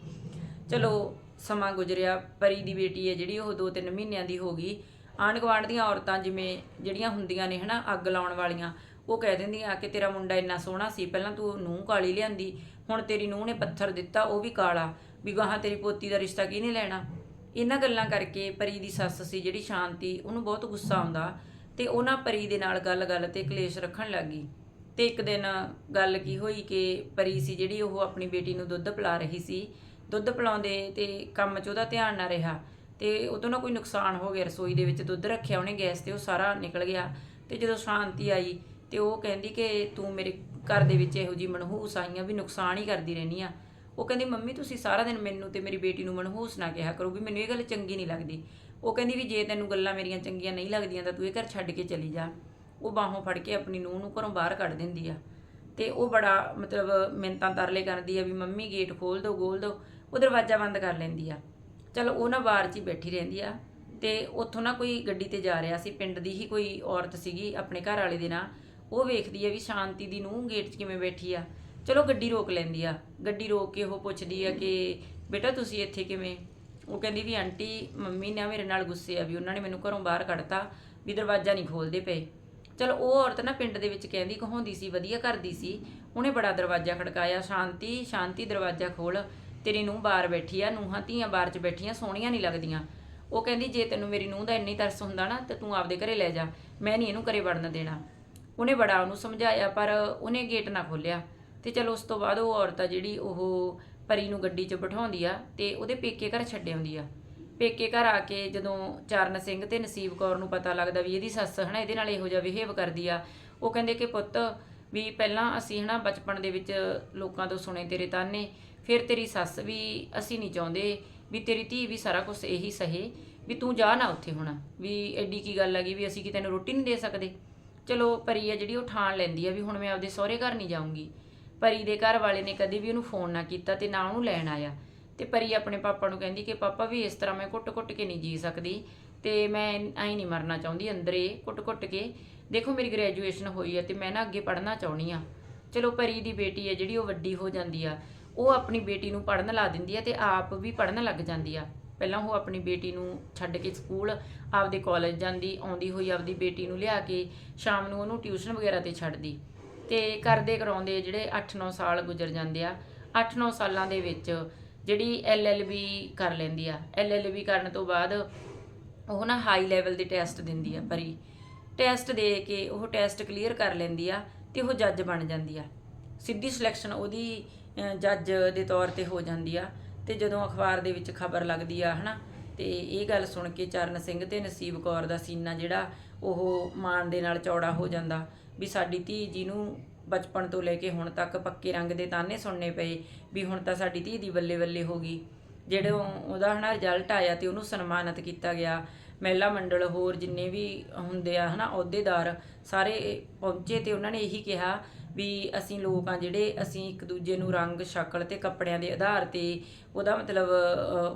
ਚਲੋ, ਸਮਾਂ ਗੁਜ਼ਰਿਆ, ਪਰੀ ਦੀ ਬੇਟੀ ਹੈ ਜਿਹੜੀ, ਉਹ 2-3 ਮਹੀਨਿਆਂ ਦੀ ਹੋ ਗਈ। ਆਂਢ ਗੁਆਂਢ ਦੀਆਂ ਔਰਤਾਂ ਜਿਵੇਂ ਜਿਹੜੀਆਂ ਹੁੰਦੀਆਂ ਨੇ, ਹਨਾ, ਅੱਗ ਲਾਉਣ ਵਾਲੀਆਂ, ਉਹ ਕਹਿ ਦਿੰਦੀਆਂ ਕਿ ਤੇਰਾ ਮੁੰਡਾ ਇੰਨਾ ਸੋਹਣਾ ਸੀ, ਪਹਿਲਾਂ ਤੂੰ ਨੂੰਹ ਕਾਲੀ ਲਿਆਂਦੀ, ਹੁਣ ਤੇਰੀ ਨੂੰਹ ਨੇ ਪੱਥਰ ਦਿੱਤਾ, ਉਹ ਵੀ ਕਾਲਾ, ਵੀ ਗਾਹਾਂ ਤੇਰੀ ਪੋਤੀ ਦਾ ਰਿਸ਼ਤਾ ਕਿਹਨੇ ਲੈਣਾ? ਇਹਨਾਂ ਗੱਲਾਂ ਕਰਕੇ ਪਰੀ ਦੀ ਸੱਸ ਸੀ ਜਿਹੜੀ ਸ਼ਾਂਤੀ, ਉਹਨੂੰ ਬਹੁਤ ਗੁੱਸਾ ਆਉਂਦਾ। ਤੇ ਉਹਨਾਂ ਪਰੀ ਦੇ ਨਾਲ ਗੱਲ-ਗੱਲ ਤੇ ਕਲੇਸ਼ ਰੱਖਣ ਲੱਗੀ ਤੇ ਇੱਕ ਦਿਨ ਗੱਲ ਕੀ ਹੋਈ ਕਿ ਪਰੀ ਸੀ ਜਿਹੜੀ ਉਹ ਆਪਣੀ ਬੇਟੀ ਨੂੰ ਦੁੱਧ ਪਿਲਾ ਰਹੀ ਸੀ। ਦੁੱਧ ਪਿਲਾਉਂਦੇ ਤੇ ਕੰਮ 'ਚ ਉਹਦਾ ਧਿਆਨ ਨਾ ਰਿਹਾ ਤੇ ਉਦੋਂ ਨਾ ਕੋਈ ਨੁਕਸਾਨ ਹੋ ਗਿਆ। ਰਸੋਈ ਦੇ ਵਿੱਚ ਦੁੱਧ ਰੱਖਿਆ, ਉਹਨੇ ਗੈਸ ਤੇ ਉਹ ਸਾਰਾ ਨਿਕਲ ਗਿਆ ਤੇ ਜਦੋਂ ਸ਼ਾਂਤੀ ਆਈ ਤੇ ਉਹ ਕਹਿੰਦੀ ਕਿ ਤੂੰ ਮੇਰੇ ਘਰ ਦੇ ਵਿੱਚ ਇਹੋ ਜੀ ਮਨਹੂਸ ਆਈਆਂ ਵੀ ਨੁਕਸਾਨ ਹੀ ਕਰਦੀ ਰਹਿਨੀ ਆ। ਉਹ ਕਹਿੰਦੀ, ਮੰਮੀ, ਤੁਸੀਂ ਸਾਰਾ ਦਿਨ ਮੈਨੂੰ ਤੇ ਮੇਰੀ ਬੇਟੀ ਨੂੰ ਮਨਹੂਸ ਨਾ ਕਿਹਾ ਕਰੋ ਵੀ ਮੈਨੂੰ ਇਹ ਗੱਲ ਚੰਗੀ ਨਹੀਂ ਲੱਗਦੀ। ਉਹ ਕਹਿੰਦੀ ਵੀ ਜੇ ਤੈਨੂੰ ਗੱਲਾਂ ਮੇਰੀਆਂ ਚੰਗੀਆਂ ਨਹੀਂ ਲੱਗਦੀਆਂ ਤਾਂ ਤੂੰ ਇਹ ਘਰ ਛੱਡ ਕੇ ਚਲੀ ਜਾ। ਉਹ ਬਾਹੋਂ ਫੜ ਕੇ ਆਪਣੀ ਨੂੰਹ ਨੂੰ ਘਰੋਂ ਬਾਹਰ ਕੱਢ ਦਿੰਦੀ ਆ। ਤੇ ਉਹ ਬੜਾ ਮਤਲਬ ਮਿੰਤਾਂ ਤਰਲੇ ਕਰਦੀ ਆ ਵੀ ਮੰਮੀ ਗੇਟ ਖੋਲ ਦਿਓ ਖੋਲ ਦਿਓ ਉਹ ਦਰਵਾਜ਼ਾ ਬੰਦ ਕਰ ਲੈਂਦੀ ਆ। ਚਲੋ ਉਹ ਨਾ ਬਾਹਰ 'ਚ ਹੀ ਬੈਠੀ ਰਹਿੰਦੀ ਆ। ਤੇ ਉੱਥੋਂ ਨਾ ਕੋਈ ਗੱਡੀ ਤੇ ਜਾ ਰਿਹਾ ਸੀ। ਪਿੰਡ ਦੀ ਹੀ ਕੋਈ ਔਰਤ ਸੀਗੀ ਆਪਣੇ ਘਰ ਵਾਲੇ ਦੇ ਨਾਲ ਉਹ ਵੇਖਦੀ ਆ ਵੀ ਸ਼ਾਂਤੀ ਦੀ ਨੂੰਹ ਗੇਟ 'ਚ ਕਿਵੇਂ ਬੈਠੀ ਆ। ਚਲੋ ਗੱਡੀ ਰੋਕ ਲੈਂਦੀ ਆ। ਗੱਡੀ ਰੋਕ ਕੇ ਉਹ ਪੁੱਛਦੀ ਆ ਕਿ, ਬੇਟਾ ਤੁਸੀਂ ਇੱਥੇ ਕਿਵੇਂ? ਉਹ ਕਹਿੰਦੀ ਵੀ ਆਂਟੀ, ਮੰਮੀ ਨੇ ਮੇਰੇ ਨਾਲ ਗੁੱਸੇ ਆ ਵੀ ਉਹਨਾਂ ਨੇ ਮੈਨੂੰ ਘਰੋਂ ਬਾਹਰ ਕੱਢਤਾ ਵੀ ਦਰਵਾਜ਼ਾ ਨਹੀਂ ਖੋਲਦੇ ਪਏ। ਚਲ ਉਹ ਔਰਤ ਨਾ ਪਿੰਡ ਦੇ ਵਿੱਚ ਕਹਿੰਦੀ, ਕਹਾਉਂਦੀ ਸੀ, ਵਧੀਆ ਕਰਦੀ ਸੀ। ਉਹਨੇ ਬੜਾ ਦਰਵਾਜ਼ਾ ਖੜਕਾਇਆ, ਸ਼ਾਂਤੀ ਸ਼ਾਂਤੀ, ਦਰਵਾਜ਼ਾ ਖੋਲ। ਤੇਰੀ ਨੂੰਹ ਬਾਹਰ ਬੈਠੀ ਆ, ਨੂੰਹਾਂ ਧੀਆਂ ਬਾਹਰ 'ਚ ਬੈਠੀਆਂ, ਸੋਹਣੀਆਂ ਨਹੀਂ ਲੱਗਦੀਆਂ। ਉਹ ਕਹਿੰਦੀ, ਜੇ ਤੈਨੂੰ ਮੇਰੀ ਨੂੰਹ ਦਾ ਇੰਨੀ ਤਰਸ ਹੁੰਦਾ ਨਾ, ਤਾਂ ਤੂੰ ਆਪਦੇ ਘਰੇ ਲੈ ਜਾ। ਮੈਂ ਨਹੀਂ ਇਹਨੂੰ ਘਰੇ ਵੜਨ ਦੇਣਾ। ਉਹਨੇ ਬੜਾ ਉਹਨੂੰ ਸਮਝਾਇਆ, ਪਰ ਉਹਨੇ ਗੇਟ ਨਾ ਖੋਲਿਆ ਤੇ ਚਲੋ ਉਸ ਤੋਂ ਬਾਅਦ ਉਹ ਔਰਤ ਆ ਜਿਹੜੀ, ਉਹ ਪਰੀ ਨੂੰ ਗੱਡੀ 'ਚ ਬਿਠਾਉਂਦੀ ਆ ਤੇ ਉਹਦੇ ਪੇਕੇ ਘਰ ਛੱਡ ਆਉਂਦੀ ਆ। ਪੇਕੇ ਘਰ ਆ ਕੇ ਜਦੋਂ ਚਰਨ ਸਿੰਘ ਤੇ ਨਸੀਬ ਕੌਰ ਨੂੰ ਪਤਾ ਲੱਗਦਾ ਵੀ ਇਹਦੀ ਸੱਸ ਹਨਾ ਇਹਦੇ ਨਾਲ ਇਹੋ ਜਿਹਾ ਬਿਹੇਵ ਕਰਦੀ ਆ, ਉਹ ਕਹਿੰਦੇ ਕਿ ਪੁੱਤ ਵੀ ਪਹਿਲਾਂ ਅਸੀਂ ਹਨਾ ਬਚਪਨ ਦੇ ਵਿੱਚ ਲੋਕਾਂ ਤੋਂ ਸੁਣੇ ਤੇਰੇ ਤਾਨੇ, ਫਿਰ ਤੇਰੀ ਸੱਸ ਵੀ ਅਸੀਂ ਨਹੀਂ ਚਾਹੁੰਦੇ, ਵੀ ਤੇਰੀ ਧੀ ਵੀ ਸਾਰਾ ਕੁਝ ਇਹੀ ਸਹੇ, ਵੀ ਤੂੰ ਜਾ ਨਾ ਉੱਥੇ ਹੁਣ, ਵੀ ਐਡੀ ਕੀ ਗੱਲ ਆ ਗਈ ਵੀ ਅਸੀਂ ਕਿ ਤੈਨੂੰ ਰੋਟੀ ਨਹੀਂ ਦੇ ਸਕਦੇ। ਚਲੋ ਪਰੀ ਆ ਜਿਹੜੀ ਉਹ ਠਾਣ ਲੈਂਦੀ ਆ ਵੀ ਹੁਣ ਮੈਂ ਆਪਦੇ ਸਹੁਰੇ ਘਰ ਨਹੀਂ ਜਾਊਂਗੀ। ਪਰੀ ਦੇ ਘਰ ਵਾਲੇ ਨੇ ਕਦੇ ਵੀ ਉਹਨੂੰ ਫੋਨ ਨਾ ਕੀਤਾ ਤੇ ਨਾ ਉਹਨੂੰ ਲੈਣ ਆਇਆ। ਤੇ ਪਰੀ ਆਪਣੇ ਪਾਪਾ ਨੂੰ ਕਹਿੰਦੀ ਕਿ, ਪਾਪਾ ਵੀ ਇਸ ਤਰ੍ਹਾਂ ਮੈਂ ਘੁੱਟ-ਘੁੱਟ ਕੇ ਨਹੀਂ ਜੀ ਸਕਦੀ ਤੇ ਮੈਂ ਐਂ ਨਹੀਂ ਮਰਨਾ ਚਾਹੁੰਦੀ, ਅੰਦਰੇ ਘੁੱਟ-ਘੁੱਟ ਕੇ। ਦੇਖੋ ਮੇਰੀ ਗ੍ਰੈਜੂਏਸ਼ਨ ਹੋਈ ਹੈ ਤੇ ਮੈਂ ਨਾ ਅੱਗੇ ਪੜ੍ਹਨਾ ਚਾਹੁੰਦੀ ਆ। ਚਲੋ ਪਰੀ ਦੀ ਬੇਟੀ ਹੈ ਜਿਹੜੀ ਉਹ ਵੱਡੀ ਹੋ ਜਾਂਦੀ ਆ, ਉਹ ਆਪਣੀ ਬੇਟੀ ਨੂੰ ਪੜ੍ਹਨ ਲਾ ਦਿੰਦੀ ਆ ਤੇ ਆਪ ਵੀ ਪੜ੍ਹਨ ਲੱਗ ਜਾਂਦੀ ਆ। ਪਹਿਲਾਂ ਉਹ ਆਪਣੀ ਬੇਟੀ ਨੂੰ ਛੱਡ ਕੇ ਸਕੂਲ, ਆਪਦੇ ਕਾਲਜ ਜਾਂਦੀ, ਆਉਂਦੀ ਹੋਈ ਆਪਦੀ ਬੇਟੀ ਨੂੰ ਲਿਆ ਕੇ, ਸ਼ਾਮ ਨੂੰ ਉਹਨੂੰ ਟਿਊਸ਼ਨ ਵਗੈਰਾ ਤੇ ਛੱਡਦੀ। ਤੇ ਕਰਦੇ ਕਰਾਉਂਦੇ ਜਿਹੜੇ 8-9 ਸਾਲ ਗੁਜ਼ਰ ਜਾਂਦੇ ਆ। 8-9 ਸਾਲਾਂ ਦੇ ਵਿੱਚ ਜਿਹੜੀ ਐਲਐਲਬੀ ਕਰ ਲੈਂਦੀ ਆ। ਐਲਐਲਬੀ ਕਰਨ ਤੋਂ ਬਾਅਦ ਉਹ ਨਾ ਹਾਈ ਲੈਵਲ ਦੇ ਟੈਸਟ ਦਿੰਦੀ ਆ ਪਰੀ। ਟੈਸਟ ਦੇ ਕੇ ਉਹ ਟੈਸਟ ਕਲੀਅਰ ਕਰ ਲੈਂਦੀ ਆ ਤੇ ਉਹ ਜੱਜ ਬਣ ਜਾਂਦੀ ਆ। ਸਿੱਧੀ ਸਿਲੈਕਸ਼ਨ ਉਹਦੀ ਜੱਜ ਦੇ ਤੌਰ ਤੇ ਹੋ ਜਾਂਦੀ ਆ ਤੇ ਜਦੋਂ ਅਖਬਾਰ ਦੇ ਵਿੱਚ ਖਬਰ ਲੱਗਦੀ ਆ, ਹਨਾ? ਤੇ ਇਹ ਗੱਲ ਸੁਣ ਕੇ ਚਰਨ ਸਿੰਘ ਤੇ ਨਸੀਬ ਕੌਰ ਦਾ ਸੀਨਾ ਜਿਹੜਾ ਉਹ ਮਾਣ ਦੇ ਨਾਲ ਚੌੜਾ ਹੋ ਜਾਂਦਾ। ਵੀ ਸਾਡੀ ਧੀ ਜੀ ਨੂੰ ਬਚਪਨ ਤੋਂ ਲੈ ਕੇ ਹੁਣ ਤੱਕ ਪੱਕੇ ਰੰਗ ਦੇ ਤਾਨੇ ਸੁਣਨੇ ਪਏ, ਵੀ ਹੁਣ ਤਾਂ ਸਾਡੀ ਧੀ ਦੀ ਬੱਲੇ ਬੱਲੇ ਹੋ ਗਈ। ਜਿਹੜੇ ਉਹਦਾ ਹਨਾ ਰਿਜ਼ਲਟ ਆਇਆ ਤੇ ਉਹਨੂੰ ਸਨਮਾਨਿਤ ਕੀਤਾ ਗਿਆ। ਮਹਿਲਾ ਮੰਡਲ ਹੋਰ ਜਿੰਨੇ ਵੀ ਹੁੰਦੇ ਆ ਹਨਾ, ਅਹੁਦੇਦਾਰ ਸਾਰੇ ਪਹੁੰਚੇ ਤੇ ਉਹਨਾਂ ਨੇ ਇਹੀ ਕਿਹਾ ਵੀ ਅਸੀਂ ਲੋਕ ਆ ਜਿਹੜੇ ਅਸੀਂ ਇੱਕ ਦੂਜੇ ਨੂੰ ਰੰਗ, ਸ਼ਕਲ ਤੇ ਕੱਪੜਿਆਂ ਦੇ ਆਧਾਰ ਤੇ ਉਹਦਾ ਮਤਲਬ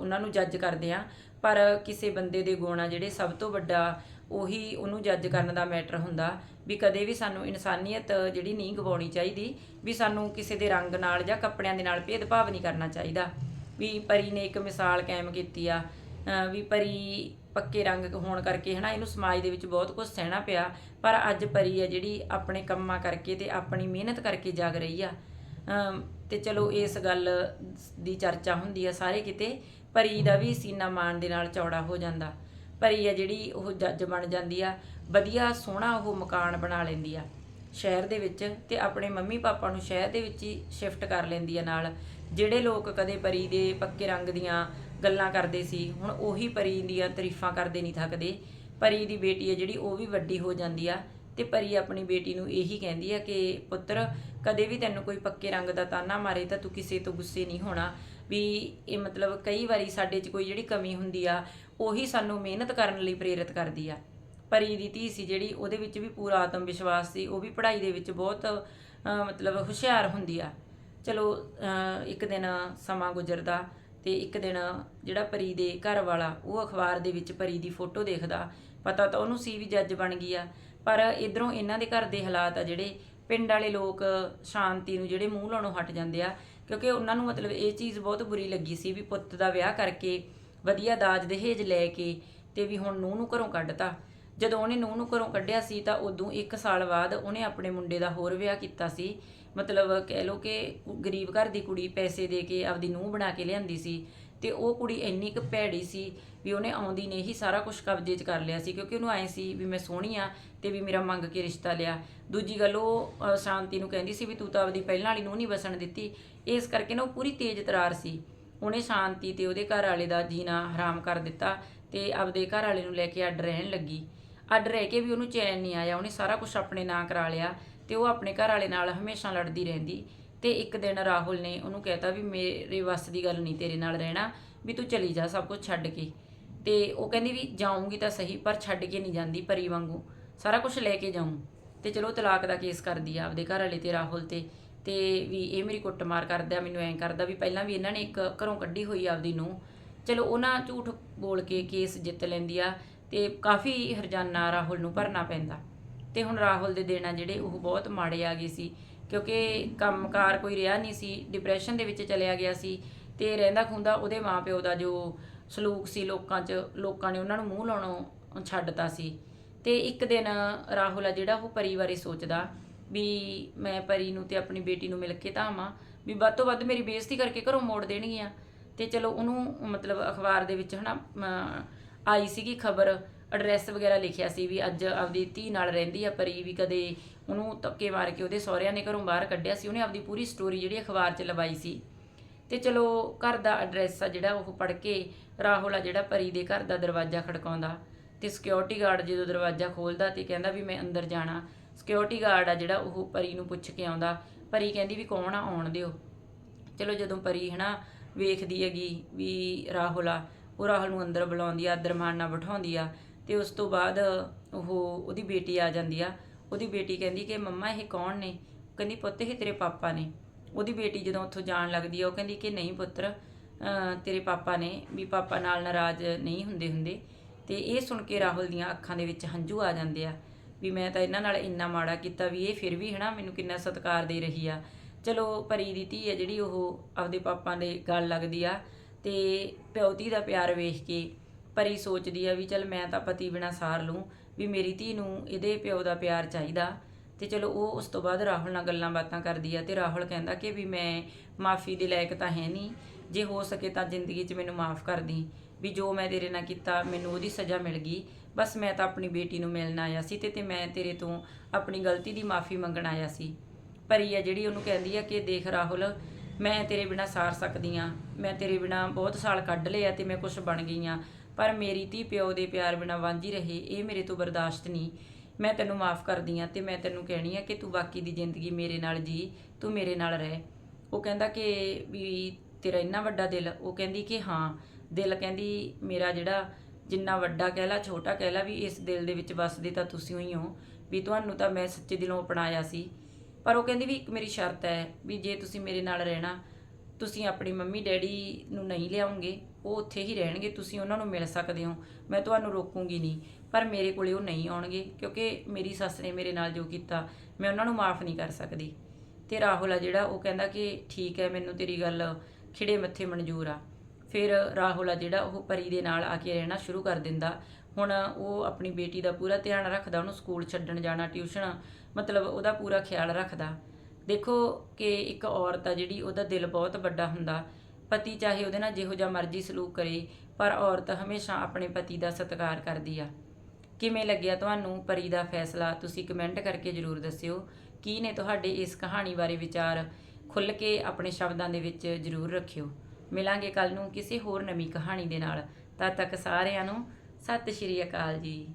ਉਹਨਾਂ ਨੂੰ ਜੱਜ ਕਰਦੇ ਆ। ਪਰ ਕਿਸੇ ਬੰਦੇ ਦੇ ਗੁਣ ਆ ਜਿਹੜੇ ਸਭ ਤੋਂ ਵੱਡਾ ਉਹੀ ਉਹਨੂੰ ਜੱਜ ਕਰਨ ਦਾ ਮੈਟਰ ਹੁੰਦਾ ਵੀ ਕਦੇ ਵੀ ਸਾਨੂੰ ਇਨਸਾਨੀਅਤ ਜਿਹੜੀ ਨਹੀਂ ਗਵਾਉਣੀ ਚਾਹੀਦੀ, ਵੀ ਸਾਨੂੰ ਕਿਸੇ ਦੇ ਰੰਗ ਨਾਲ ਜਾਂ ਕੱਪੜਿਆਂ ਦੇ ਨਾਲ ਭੇਦਭਾਵ ਨਹੀਂ ਕਰਨਾ ਚਾਹੀਦਾ। ਵੀ ਪਰੀ ਨੇ ਇੱਕ ਮਿਸਾਲ ਕਾਇਮ ਕੀਤੀ ਆ ਵੀ ਪਰੀ ਪੱਕੇ ਰੰਗ ਹੋਣ ਕਰਕੇ ਹਨਾ ਇਹਨੂੰ ਸਮਾਜ ਦੇ ਵਿੱਚ ਬਹੁਤ ਕੁਝ ਸਹਿਣਾ ਪਿਆ, ਪਰ ਅੱਜ ਪਰੀ ਆ ਜਿਹੜੀ ਆਪਣੇ ਕੰਮਾਂ ਕਰਕੇ ਤੇ ਆਪਣੀ ਮਿਹਨਤ ਕਰਕੇ ਜਾਗ ਰਹੀ ਆ। ਅਮ ਤੇ ਚਲੋ ਇਸ ਗੱਲ ਦੀ ਚਰਚਾ ਹੁੰਦੀ ਆ ਸਾਰੇ ਕਿਤੇ ਪਰੀ ਦਾ ਵੀ ਸੀਨਾ ਮਾਣ ਦੇ ਨਾਲ ਚੌੜਾ ਹੋ ਜਾਂਦਾ। ਪਰੀ ਆ ਜਿਹੜੀ ਉਹ ਜੱਜ ਬਣ ਜਾਂਦੀ ਆ, ਵਧੀਆ ਸੋਹਣਾ ਉਹ ਮਕਾਨ ਬਣਾ ਲੈਂਦੀ ਆ। ਸ਼ਹਿਰ ਦੇ ਵਿੱਚ ਤੇ ਆਪਣੇ ਮੰਮੀ ਪਾਪਾ ਨੂੰ ਸ਼ਹਿਰ ਦੇ ਵਿੱਚ ਹੀ ਸ਼ਿਫਟ ਕਰ ਲੈਂਦੀ ਆ ਨਾਲ। ਜਿਹੜੇ ਲੋਕ ਕਦੇ ਪਰੀ ਦੇ ਪੱਕੇ ਰੰਗ ਦੀਆਂ ਗੱਲਾਂ ਕਰਦੇ ਸੀ, ਹੁਣ ਉਹੀ ਪਰੀ ਦੀਆਂ ਤਾਰੀਫਾਂ ਕਰਦੇ ਨਹੀਂ ਥੱਕਦੇ। ਪਰੀ ਦੀ ਬੇਟੀ ਹੈ ਜਿਹੜੀ, ਉਹ ਵੀ ਵੱਡੀ ਹੋ ਜਾਂਦੀ ਆ ਤੇ ਪਰੀ ਆਪਣੀ ਬੇਟੀ ਨੂੰ ਇਹੀ ਕਹਿੰਦੀ ਆ ਕਿ, ਪੁੱਤਰ, ਕਦੇ ਵੀ ਤੈਨੂੰ ਕੋਈ ਪੱਕੇ ਰੰਗ ਦਾ ਤਾਨਾ ਮਾਰੇ ਤਾਂ ਤੂੰ ਕਿਸੇ ਤੋਂ ਗੁੱਸੇ ਨਹੀਂ ਹੋਣਾ। ਵੀ ਇਹ ਮਤਲਬ ਕਈ ਵਾਰੀ ਸਾਡੇ 'ਚ ਕੋਈ ਜਿਹੜੀ ਕਮੀ ਹੁੰਦੀ ਆ, ਉਹੀ ਸਾਨੂੰ ਮਿਹਨਤ ਕਰਨ ਲਈ ਪ੍ਰੇਰਿਤ ਕਰਦੀ ਆ। ਪਰੀ ਦੀ ਧੀ ਸੀ ਜਿਹੜੀ, ਉਹਦੇ ਵਿੱਚ ਵੀ ਪੂਰਾ ਆਤਮ ਵਿਸ਼ਵਾਸ ਸੀ, ਉਹ ਵੀ ਪੜ੍ਹਾਈ ਦੇ ਵਿੱਚ ਬਹੁਤ ਮਤਲਬ ਹੁਸ਼ਿਆਰ ਹੁੰਦੀ ਆ। ਚਲੋ ਇੱਕ ਦਿਨ ਸਮਾਂ ਗੁਜ਼ਰਦਾ ਤੇ ਇੱਕ ਦਿਨ ਜਿਹੜਾ ਪਰੀ ਦੇ ਘਰ ਵਾਲਾ, ਉਹ ਅਖਬਾਰ ਦੇ ਵਿੱਚ ਪਰੀ ਦੀ ਫੋਟੋ ਦੇਖਦਾ, ਪਤਾ ਤਾਂ ਉਹਨੂੰ ਸੀ ਵੀ ਜੱਜ ਬਣ ਗਈ ਆ। ਪਰ ਇਧਰੋਂ ਇਹਨਾਂ ਦੇ ਘਰ ਦੇ ਹਾਲਾਤ ਆ ਜਿਹੜੇ, ਪਿੰਡ ਵਾਲੇ ਲੋਕ ਸ਼ਾਂਤੀ ਨੂੰ ਜਿਹੜੇ ਮੂੰਹ ਲਾਉਣੋਂ ਹਟ ਜਾਂਦੇ ਆ ਕਿਉਂਕਿ ਉਹਨਾਂ ਨੂੰ ਮਤਲਬ ਇਹ ਚੀਜ਼ ਬਹੁਤ ਬੁਰੀ ਲੱਗੀ ਸੀ ਵੀ ਪੁੱਤ ਦਾ ਵਿਆਹ ਕਰਕੇ ਵਧੀਆ ਦਾਜ ਦਹੇਜ ਲੈ ਕੇ ਤੇ ਵੀ ਹੁਣ ਨੂੰਹ ਨੂੰ ਘਰੋਂ ਕੱਢਤਾ। ਜਦੋਂ ਉਹਨੇ ਨੂੰਹ ਨੂੰ ਘਰੋਂ ਕੱਢਿਆ ਸੀ ਤਾਂ ਉਦੋਂ 1 ਸਾਲ ਬਾਅਦ ਉਹਨੇ ਆਪਣੇ ਮੁੰਡੇ ਦਾ ਹੋਰ ਵਿਆਹ ਕੀਤਾ ਸੀ। ਮਤਲਬ ਕਹਿ ਲਓ ਕਿ ਗਰੀਬ ਘਰ ਦੀ ਕੁੜੀ ਪੈਸੇ ਦੇ ਕੇ ਆਪਦੀ ਨੂੰਹ ਬਣਾ ਕੇ ਲਿਆਂਦੀ ਸੀ। ਤੇ ਉਹ ਕੁੜੀ ਇੰਨੀ ਕੁ ਭੈੜੀ ਸੀ ਵੀ ਉਹਨੇ ਆਉਂਦੀ ਨੇ ਹੀ ਸਾਰਾ ਕੁਝ ਕਬਜ਼ੇ 'ਚ ਕਰ ਲਿਆ ਸੀ ਕਿਉਂਕਿ ਉਹਨੂੰ ਐ ਸੀ ਵੀ ਮੈਂ ਸੋਹਣੀ ਆ ਤੇ ਵੀ ਮੇਰਾ ਮੰਗ ਕੇ ਰਿਸ਼ਤਾ ਲਿਆ। ਦੂਜੀ ਗੱਲ ਉਹ ਅ, ਸ਼ਾਂਤੀ ਨੂੰ ਕਹਿੰਦੀ ਸੀ ਵੀ ਤੂੰ ਤਾਂ ਆਪਦੀ ਪਹਿਲਾਂ ਵਾਲੀ ਨੂੰ ਨਹੀਂ ਵਸਣ ਦਿੱਤੀ। ਇਸ ਕਰਕੇ ਨਾ ਉਹ ਪੂਰੀ ਤੇਜ਼ ਤਰਾਰ ਸੀ। ਉਹਨੇ ਸ਼ਾਂਤੀ ਤੇ ਉਹਦੇ ਘਰ ਵਾਲੇ ਦਾ ਜੀਣਾ ਹਰਾਮ ਕਰ ਦਿੱਤਾ ਤੇ ਆਪਦੇ ਘਰ ਵਾਲੇ ਨੂੰ ਲੈ ਕੇ ਅੱਡ ਰਹਿਣ ਲੱਗੀ। ਅੱਡ ਰਹਿ ਕੇ ਵੀ ਉਹਨੂੰ ਚੈਨ ਨਹੀਂ ਆਇਆ ਉਹਨੇ ਸਾਰਾ ਕੁਝ ਆਪਣੇ ਨਾਂ ਕਰਾ ਲਿਆ ਤੇ ਉਹ ਆਪਣੇ ਘਰ ਵਾਲੇ ਨਾਲ ਹਮੇਸ਼ਾ ਲੜਦੀ ਰਹਿੰਦੀ। ਤੇ ਇੱਕ ਦਿਨ ਰਾਹੁਲ ਨੇ ਉਹਨੂੰ ਕਹਿਤਾ ਵੀ ਮੇਰੇ ਵੱਸ ਦੀ ਗੱਲ ਨਹੀਂ ਤੇਰੇ ਨਾਲ ਰਹਿਣਾ, ਵੀ ਤੂੰ ਚਲੀ ਜਾ, ਸਭ ਕੁਝ ਛੱਡ ਕੇ। ਤੇ ਉਹ ਕਹਿੰਦੀ ਵੀ ਜਾਊਂਗੀ ਤਾਂ ਸਹੀ, ਪਰ ਛੱਡ ਕੇ ਨਹੀਂ ਜਾਂਦੀ ਪਰੀ ਵਾਂਗੂ। ਸਾਰਾ ਕੁਝ ਲੈ ਕੇ ਜਾਊਂ। ਤੇ ਚਲੋ ਤਲਾਕ ਦਾ ਕੇਸ ਕਰਦੀ ਆ ਆਪਦੇ ਘਰ ਵਾਲੇ ਤੇ ਰਾਹੁਲ ਤੇ। ਤੇ ਵੀ ਇਹ ਮੇਰੀ ਕੁੱਟਮਾਰ ਕਰਦਾ, ਮੈਨੂੰ ਐਂ ਕਰਦਾ ਵੀ ਪਹਿਲਾਂ ਵੀ ਇਹਨਾਂ ਨੇ ਇੱਕ ਘਰੋਂ ਕੱਢੀ ਹੋਈ ਆਪਦੀ ਨੂੰ ਚਲੋ ਉਹਨਾਂ ਝੂਠ ਬੋਲ ਕੇ ਕੇਸ ਜਿੱਤ ਲੈਂਦੀ ਆ ਤੇ ਕਾਫੀ ਹਰਜਾਨਾ ਰਾਹੁਲ ਨੂੰ ਭਰਨਾ ਪੈਂਦਾ। ਤੇ ਹੁਣ ਰਾਹੁਲ ਦੇ ਦਿਨ ਆ ਜਿਹੜੇ ਉਹ ਬਹੁਤ ਮਾੜੇ ਆ ਗਏ ਸੀ। ਕਿਉਂਕਿ ਕੰਮਕਾਰ ਕੋਈ ਰਿਹਾ ਨਹੀਂ ਸੀ ਡਿਪਰੈਸ਼ਨ ਦੇ ਵਿੱਚ ਚਲਿਆ ਗਿਆ ਸੀ ਤੇ ਰਹਿੰਦਾ ਖੁੰਦਾ ਉਹਦੇ ਮਾਪਿਓ ਦਾ ਜੋ ਸਲੂਕ ਸੀ ਲੋਕਾਂ 'ਚ ਲੋਕਾਂ ਨੇ ਉਹਨਾਂ ਨੂੰ ਮੂੰਹ ਲਾਉਣੋਂ ਛੱਡਤਾ ਸੀ। ਤੇ ਇੱਕ ਦਿਨ ਰਾਹੁਲ ਆ ਜਿਹੜਾ ਉਹ ਪਰੀ ਬਾਰੇ ਸੋਚਦਾ ਵੀ ਮੈਂ ਪਰੀ ਨੂੰ ਤੇ ਆਪਣੀ ਬੇਟੀ ਨੂੰ ਮਿਲ ਕੇ ਧਾਵਾਂ ਵੀ ਵੱਧ ਤੋਂ ਵੱਧ ਮੇਰੀ ਬੇਇੱਜ਼ਤੀ ਕਰਕੇ ਘਰੋਂ ਮੋੜ ਦੇਣਗੀਆਂ। ਤੇ ਚਲੋ ਉਹਨੂੰ ਮਤਲਬ ਅਖਬਾਰ ਦੇ ਵਿੱਚ ਹਨਾ ਅਮ, ਆਈ ਸੀਗੀ ਖਬਰ ਐਡਰੈਸ ਵਗੈਰਾ ਲਿਖਿਆ ਸੀ ਵੀ ਅੱਜ ਆਪਦੀ ਧੀ ਨਾਲ ਰਹਿੰਦੀ ਆ ਪਰੀ ਵੀ ਕਦੇ ਉਹਨੂੰ ਧੱਕੇ ਮਾਰ ਕੇ ਉਹਦੇ ਸਹੁਰਿਆਂ ਨੇ ਘਰੋਂ ਬਾਹਰ ਕੱਢਿਆ ਸੀ, ਉਹਨੇ ਆਪਦੀ ਪੂਰੀ ਸਟੋਰੀ ਜਿਹੜੀ ਅਖਬਾਰ 'ਚ ਲਵਾਈ ਸੀ। ਤੇ ਚਲੋ ਘਰ ਦਾ ਐਡਰੈਸ ਆ ਜਿਹੜਾ ਉਹ ਪੜ ਕੇ ਰਾਹੁਲ ਆ ਜਿਹੜਾ ਪਰੀ ਦੇ ਘਰ ਦਾ ਦਰਵਾਜ਼ਾ ਖੜਕਾਉਂਦਾ। ਤੇ ਸਿਕਿਉਰਿਟੀ ਗਾਰਡ ਜਦੋਂ ਦਰਵਾਜ਼ਾ ਖੋਲਦਾ ਤੇ ਕਹਿੰਦਾ ਵੀ ਮੈਂ ਅੰਦਰ ਜਾਣਾ। ਸਿਕਿਉਰਿਟੀ ਗਾਰਡ ਆ ਜਿਹੜਾ ਉਹ ਪਰੀ ਨੂੰ ਪੁੱਛ ਕੇ ਆਉਂਦਾ, ਪਰੀ ਕਹਿੰਦੀ ਵੀ ਕੌਣ ਆ, ਆਉਣ ਦਿਓ। ਚਲੋ ਜਦੋਂ ਪਰੀ ਹਨਾ ਵੇਖਦੀ ਹੈਗੀ ਵੀ ਰਾਹੁਲ ਆ, ਉਹ ਰਾਹੁਲ ਨੂੰ ਅੰਦਰ ਬੁਲਾਉਂਦੀ ਆ ਆਦਰ ਮਾਣ ਨਾਲ ਬਿਠਾਉਂਦੀ ਆ। ਤੇ ਉਸ ਤੋਂ ਬਾਅਦ ਉਹ ਉਹਦੀ ਬੇਟੀ ਆ ਜਾਂਦੀ ਆ। ਉਹਦੀ ਬੇਟੀ ਕਹਿੰਦੀ ਕਿ ਮੰਮਾ, ਇਹ ਕੌਣ ਨੇ? ਕਹਿੰਦੀ, ਪੁੱਤ, ਇਹ ਤੇਰੇ ਪਾਪਾ ਨੇ। ਉਹਦੀ ਬੇਟੀ ਜਦੋਂ ਉੱਥੋਂ ਜਾਣ ਲੱਗਦੀ ਆ, ਉਹ ਕਹਿੰਦੀ ਕਿ ਨਹੀਂ ਪੁੱਤਰ ਤੇਰੇ ਪਾਪਾ ਨੇ, ਵੀ ਪਾਪਾ ਨਾਲ ਨਾਰਾਜ਼ ਨਹੀਂ ਹੁੰਦੇ ਹੁੰਦੇ। ਤੇ ਇਹ ਸੁਣ ਕੇ ਰਾਹੁਲ ਦੀਆਂ ਅੱਖਾਂ ਦੇ ਵਿੱਚ ਹੰਝੂ ਆ ਜਾਂਦੇ ਆ ਵੀ ਮੈਂ ਤਾਂ ਇਹਨਾਂ ਨਾਲ ਇੰਨਾ ਮਾੜਾ ਕੀਤਾ ਵੀ ਇਹ ਫਿਰ ਵੀ ਹਨਾ ਮੈਨੂੰ ਕਿੰਨਾ ਸਤਿਕਾਰ ਦੇ ਰਹੀ ਆ। ਚਲੋ, ਪਰੀ ਦੀ ਧੀ ਆ ਜਿਹੜੀ ਉਹ ਆਪਦੇ ਪਾਪਾ ਦੇ ਗੱਲ ਲੱਗਦੀ ਆ ਤੇ ਪਿਓ ਧੀ ਦਾ ਪਿਆਰ ਵੇਖ ਕੇ ਪਰੀ ਸੋਚਦੀ ਆ ਵੀ ਚਲ ਮੈਂ ਤਾਂ ਪਤੀ ਬਿਨਾ ਸਾਰ ਲੂੰ ਵੀ ਮੇਰੀ ਧੀ ਨੂੰ ਇਹਦੇ ਪਿਓ ਦਾ ਪਿਆਰ ਚਾਹੀਦਾ। ਤੇ ਚਲੋ ਉਹ ਉਸ ਤੋਂ ਬਾਅਦ ਰਾਹੁਲ ਨਾਲ ਗੱਲਾਂ ਬਾਤਾਂ ਕਰਦੀ ਆ ਤੇ ਰਾਹੁਲ ਕਹਿੰਦਾ ਕਿ ਵੀ ਮੈਂ ਮਾਫੀ ਦੇ ਲਾਇਕ ਤਾਂ ਹੈ ਨਹੀਂ, ਜੇ ਹੋ ਸਕੇ ਤਾਂ ਜ਼ਿੰਦਗੀ 'ਚ ਮੈਨੂੰ ਮਾਫ ਕਰ ਦੀ, ਵੀ ਜੋ ਮੈਂ ਤੇਰੇ ਨਾਲ ਕੀਤਾ ਮੈਨੂੰ ਉਹਦੀ ਸਜ਼ਾ ਮਿਲ ਗਈ, ਬਸ ਮੈਂ ਤਾਂ ਆਪਣੀ ਬੇਟੀ ਨੂੰ ਮਿਲਣ ਆਇਆ ਸੀ ਤੇ ਤੇ ਮੈਂ ਤੇਰੇ ਤੋਂ ਆਪਣੀ ਗਲਤੀ ਦੀ ਮਾਫੀ ਮੰਗਣ ਆਇਆ ਸੀ। ਪਰੀ ਆ ਜਿਹੜੀ ਉਹਨੂੰ ਕਹਿੰਦੀ ਆ ਕਿ ਦੇਖ ਰਾਹੁਲ, ਮੈਂ ਤੇਰੇ ਬਿਨਾ ਸਾਰ ਸਕਦੀ ਆ, ਮੈਂ ਤੇਰੇ ਬਿਨਾ ਬਹੁਤ ਸਾਲ ਕੱਢ ਲਏ ਆ ਤੇ ਮੈਂ ਕੁਝ ਬਣ ਗਈ ਆ ਪਰ ਮੇਰੀ ਧੀ ਪਿਓ ਦੇ ਪਿਆਰ ਬਿਨਾ ਵਾਂਝੀ ਰਹੇ, ਇਹ ਮੇਰੇ ਤੋਂ ਬਰਦਾਸ਼ਤ ਨਹੀਂ। ਮੈਂ ਤੈਨੂੰ ਮਾਫ ਕਰਦੀ ਆ ਤੇ ਮੈਂ ਤੈਨੂੰ ਕਹਿਣੀ ਆ ਕਿ ਤੂੰ ਬਾਕੀ ਦੀ ਜ਼ਿੰਦਗੀ ਮੇਰੇ ਨਾਲ ਜੀ, ਤੂੰ ਮੇਰੇ ਨਾਲ ਰਹਿ। ਉਹ ਕਹਿੰਦਾ ਕਿ ਵੀ ਤੇਰਾ ਇੰਨਾ ਵੱਡਾ ਦਿਲ, ਉਹ ਕਹਿੰਦੀ ਕਿ ਹਾਂ, ਦਿਲ ਕਹਿੰਦੀ ਮੇਰਾ ਜਿਹੜਾ ਜਿੰਨਾ ਵੱਡਾ ਕਹਿ ਲਾ, ਛੋਟਾ ਕਹਿ ਲਾ, ਵੀ ਇਸ ਦਿਲ ਦੇ ਵਿੱਚ ਵਸਦੇ ਤਾਂ ਤੁਸੀਂ ਹੀ ਹੋ, ਵੀ ਤੁਹਾਨੂੰ ਤਾਂ ਮੈਂ ਸੱਚੇ ਦਿਲੋਂ ਅਪਣਾਇਆ ਸੀ। ਪਰ ਉਹ ਕਹਿੰਦੀ ਵੀ ਇੱਕ ਮੇਰੀ ਸ਼ਰਤ ਹੈ ਵੀ ਜੇ ਤੁਸੀਂ ਮੇਰੇ ਨਾਲ ਰਹਿਣਾ, ਤੁਸੀਂ ਆਪਣੀ ਮੰਮੀ ਡੈਡੀ ਨੂੰ ਨਹੀਂ ਲਿਆਉਂਗੇ ਉਹ ਉੱਥੇ ਹੀ ਰਹਿਣਗੇ, ਤੁਸੀਂ ਉਹਨਾਂ ਨੂੰ ਮਿਲ ਸਕਦੇ ਹੋ। ਮੈਂ ਤੁਹਾਨੂੰ ਰੋਕੂੰਗੀ ਨਹੀਂ, ਪਰ ਮੇਰੇ ਕੋਲੇ ਉਹ ਨਹੀਂ ਆਉਣਗੇ, ਕਿਉਂਕਿ ਮੇਰੀ ਸੱਸ ਨੇ ਮੇਰੇ ਨਾਲ ਜੋ ਕੀਤਾ, ਮੈਂ ਉਹਨਾਂ ਨੂੰ ਮਾਫ ਨਹੀਂ ਕਰ ਸਕਦੀ। ਤੇ ਰਾਹੁਲ ਆ ਜਿਹੜਾ, ਉਹ ਕਹਿੰਦਾ ਕਿ ਠੀਕ ਹੈ, ਮੈਨੂੰ ਤੇਰੀ ਗੱਲ ਖਿੜੇ ਮੱਥੇ ਮਨਜ਼ੂਰ ਆ। ਫਿਰ ਰਾਹੁਲ ਆ ਜਿਹੜਾ, ਉਹ ਪਰੀ ਦੇ ਨਾਲ ਆ ਕੇ ਰਹਿਣਾ ਸ਼ੁਰੂ ਕਰ ਦਿੰਦਾ। ਹੁਣ ਉਹ ਆਪਣੀ ਬੇਟੀ ਦਾ ਪੂਰਾ ਧਿਆਨ ਰੱਖਦਾ, ਉਹਨੂੰ ਸਕੂਲ ਛੱਡਣ ਜਾਣਾ, ਟਿਊਸ਼ਨ, ਮਤਲਬ ਉਹਦਾ ਪੂਰਾ ਖਿਆਲ ਰੱਖਦਾ। ਦੇਖੋ ਕਿ ਇੱਕ ਔਰਤ ਆ ਜਿਹੜੀ, ਉਹਦਾ ਦਿਲ ਬਹੁਤ ਵੱਡਾ ਹੁੰਦਾ। ਪਤੀ ਚਾਹੇ ਉਹਦੇ ਨਾਲ ਜਿਹੋ ਜਿਹਾ ਮਰਜ਼ੀ ਸਲੂਕ ਕਰੇ, ਪਰ ਔਰਤ ਹਮੇਸ਼ਾ ਆਪਣੇ ਪਤੀ ਦਾ ਸਤਿਕਾਰ ਕਰਦੀ ਆ। ਕਿਵੇਂ ਲੱਗਿਆ ਤੁਹਾਨੂੰ ਪਰੀ ਦਾ ਫੈਸਲਾ? ਤੁਸੀਂ ਕਮੈਂਟ ਕਰਕੇ ਜਰੂਰ ਦੱਸਿਓ। ਕੀ ਨੇ ਤੁਹਾਡੇ ਇਸ ਕਹਾਣੀ ਬਾਰੇ ਵਿਚਾਰ ਖੁੱਲ੍ਹ ਕੇ ਆਪਣੇ ਸ਼ਬਦਾਂ ਦੇ ਵਿੱਚ ਜਰੂਰ ਰੱਖਿਓ। ਮਿਲਾਂਗੇ ਕੱਲ ਨੂੰ ਕਿਸੇ ਹੋਰ ਨਵੀਂ ਕਹਾਣੀ ਦੇ ਨਾਲ। ਤਦ ਤੱਕ ਸਾਰਿਆਂ ਨੂੰ ਸਤਿ ਸ਼੍ਰੀ ਅਕਾਲ ਜੀ।